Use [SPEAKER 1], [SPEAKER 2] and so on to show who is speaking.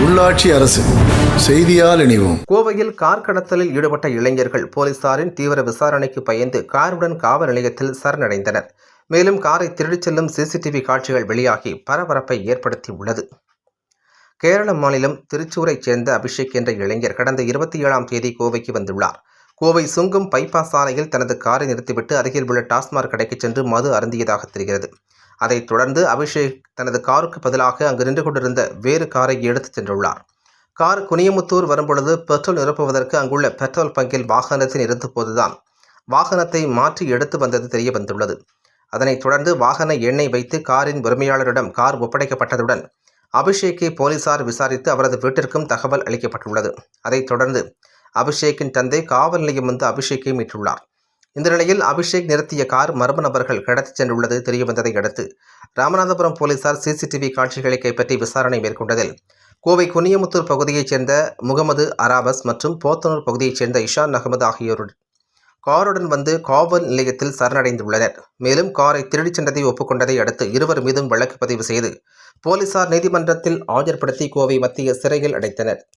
[SPEAKER 1] உள்ளாட்சி அரசு செய்தியால் இணைவோம்.
[SPEAKER 2] கோவையில் கார் கடத்தலில் ஈடுபட்ட இளைஞர்கள் போலீசாரின் தீவிர விசாரணைக்கு பயந்து காருடன் காவல் நிலையத்தில் சரணடைந்தனர். மேலும் காரை திருடிச் செல்லும் சிசிடிவி காட்சிகள் வெளியாகி பரபரப்பை ஏற்படுத்தி உள்ளது கேரள மாநிலம் திருச்சூரைச் சேர்ந்த அபிஷேக் என்ற இளைஞர் கடந்த இருபத்தி ஏழாம் தேதி கோவைக்கு வந்துள்ளார். கோவை சுங்கம் பைபாஸ் சாலையில் தனது காரை நிறுத்திவிட்டு அருகில் உள்ள டாஸ்மாக் கடைக்கு சென்று மது அருந்தியதாக தெரிகிறது. அதைத் தொடர்ந்து அபிஷேக் தனது காருக்கு பதிலாக அங்கு நின்று கொண்டிருந்த வேறு காரை எடுத்துச் சென்றுள்ளார். கார் குனியமுத்தூர் வரும்பொழுது பெட்ரோல் நிரப்புவதற்கு அங்குள்ள பெட்ரோல் பங்கில் வாகனத்தில் இருந்தபோதுதான் வாகனத்தை மாற்றி எடுத்து வந்தது தெரிய வந்துள்ளது. அதனைத் தொடர்ந்து வாகன எண்ணெய் வைத்து காரின் உரிமையாளரிடம் கார் ஒப்படைக்கப்பட்டதுடன் அபிஷேக்கை போலீசார் விசாரித்து அவரது வீட்டிற்கும் தகவல் அளிக்கப்பட்டுள்ளது. அதைத் தொடர்ந்து அபிஷேக்கின் தந்தை காவல் நிலையம் வந்து அபிஷேக்கை மீட்டுள்ளார். இந்த நிலையில் அபிஷேக் நிறுத்திய கார் மர்ம நபர்கள் கடத்திச் சென்றுள்ளது தெரியவந்ததை அடுத்து. ராமநாதபுரம் போலீசார் சிசிடிவி காட்சிகளை கைப்பற்றி விசாரணை மேற்கொண்டதில் கோவை குனியமுத்தூர் பகுதியைச் சேர்ந்த முகமது அராபஸ் மற்றும் போத்தனூர் பகுதியைச் சேர்ந்த இஷான் அகமது ஆகியோருடன் காருடன் வந்து காவல் நிலையத்தில் சரணடைந்துள்ளனர். மேலும் காரை திருடிச் சென்றதை ஒப்புக்கொண்டதை அடுத்து இருவர் மீதும் வழக்கு பதிவு செய்து போலீசார் நீதிமன்றத்தில் ஆஜர்படுத்தி கோவை மத்திய சிறையில் அடைத்தனர்.